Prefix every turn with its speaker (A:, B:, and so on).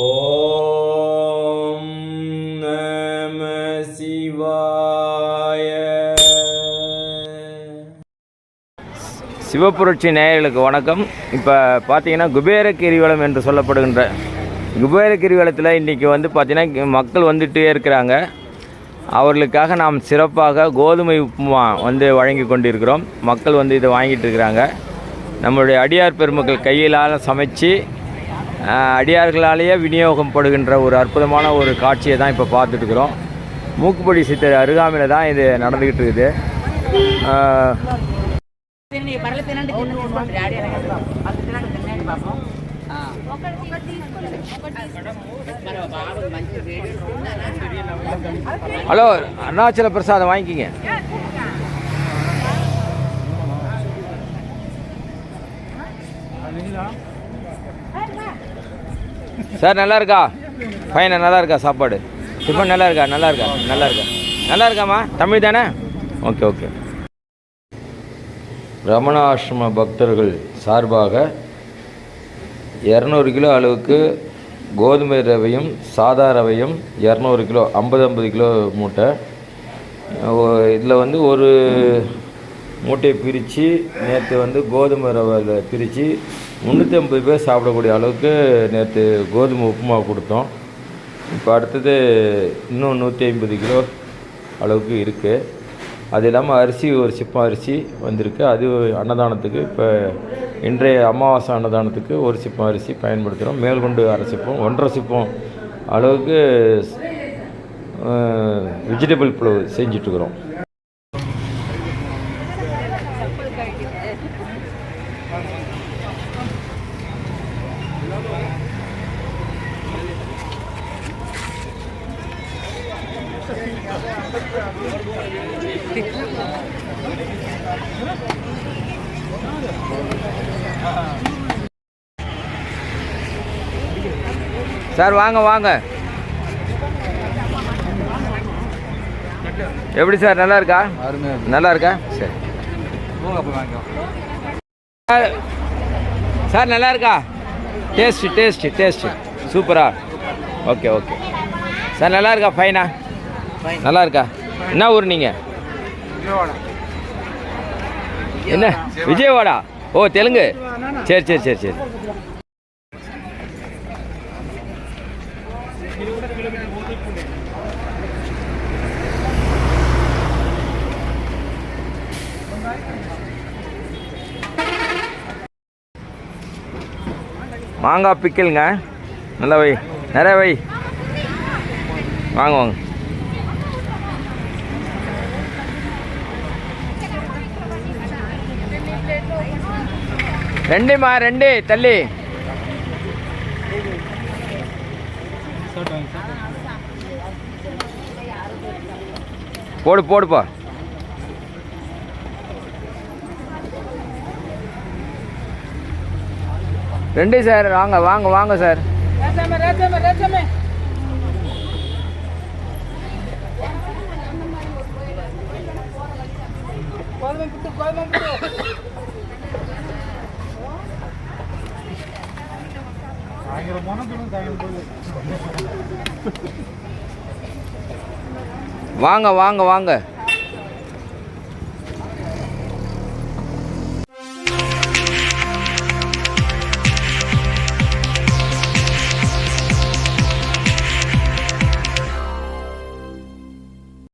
A: ஓம் நம சிவாய சிவப்புரட்சி நேயர்களுக்கு வணக்கம். இப்போ பார்த்தீங்கன்னா குபேர கிரிவலம் என்று சொல்லப்படுகின்ற குபேர கிரிவலத்தில் இன்றைக்கி வந்து பார்த்தீங்கன்னா மக்கள் வந்துட்டே இருக்கிறாங்க. அவர்களுக்காக நாம் சிறப்பாக கோதுமை உப்புமா வந்து வழங்கி கொண்டிருக்கிறோம். மக்கள் வந்து இதை வாங்கிட்டு இருக்கிறாங்க. நம்மளுடைய அடியார் பெருமக்கள் கையிலால் சமைச்சு அடியார்களாலேயே விநியோகப்படுகின்ற ஒரு அற்புதமான ஒரு காட்சியை தான் இப்போ பார்த்துட்டுருக்குறோம் மூக்குப்படி சித்தர் அருகாமையில் தான் இது நடந்துக்கிட்டு இருக்குது. ஹலோ அருணாச்சல பிரசாதம் வாங்கிக்கிங்க. சார் நல்லா இருக்கா பையனை நல்லா இருக்கா சாப்பாடு? டிஃபன் நல்லா இருக்கா நல்லா இருக்கா நல்லா இருக்கா நல்லா இருக்காம்மா தமிழ் தானே? Okay okay. ரமணாசிரம பக்தர்கள் சார்பாக இரநூறு கிலோ அளவுக்கு கோதுமை ரவையும் சாதா ரவையும் இரநூறு கிலோ ஐம்பது ஐம்பது கிலோ மூட்டை. இதில் வந்து ஒரு மூட்டையை பிரித்து நேற்று வந்து கோதுமை ரவையில் பிரித்து முந்நூற்றி ஐம்பது பேர் சாப்பிடக்கூடிய அளவுக்கு நேற்று கோதுமை உப்புமா கொடுத்தோம். இப்போ அடுத்தது இன்னும் நூற்றி ஐம்பது கிலோ அளவுக்கு இருக்குது அது இல்லாமல் அரிசி ஒரு சிப்பம் அரிசி வந்திருக்கு. அது அன்னதானத்துக்கு இப்போ இன்றைய அமாவாசை அன்னதானத்துக்கு ஒரு சிப்பம் அரிசி பயன்படுத்துகிறோம் மேல்கொண்டு அரை சிப்பம் ஒன்றரை சிப்பம் அளவுக்கு வெஜிடபிள் புலவு செஞ்சிட்ருக்குறோம் சார் வாங்க வாங்க. எப்படி சார் நல்லா இருக்கா? நல்லா இருக்கா? சரி. Sir, sir. நல்லா இருக்கா டேஸ்ட் டேஸ்ட் டேஸ்ட் சூப்பரா. ஓகே ஓகே சார் நல்லா இருக்கா ஃபைனா நல்லா இருக்கா என்ன ஊர் நீங்கள் என்ன? விஜயவாடா? ஓ தெலுங்கு. சரி சரி சரி சரி. மாங்காய் பிக்கலுங்க. நல்லா வை. நிறைய வை. வாங்க வாங்க. ரெண்டுமா ரெண்டு தள்ளி. போடு போடுப்பா. ரெண்டு சார் வாங்க வாங்க வாங்க சார். வாங்க வாங்க வாங்க.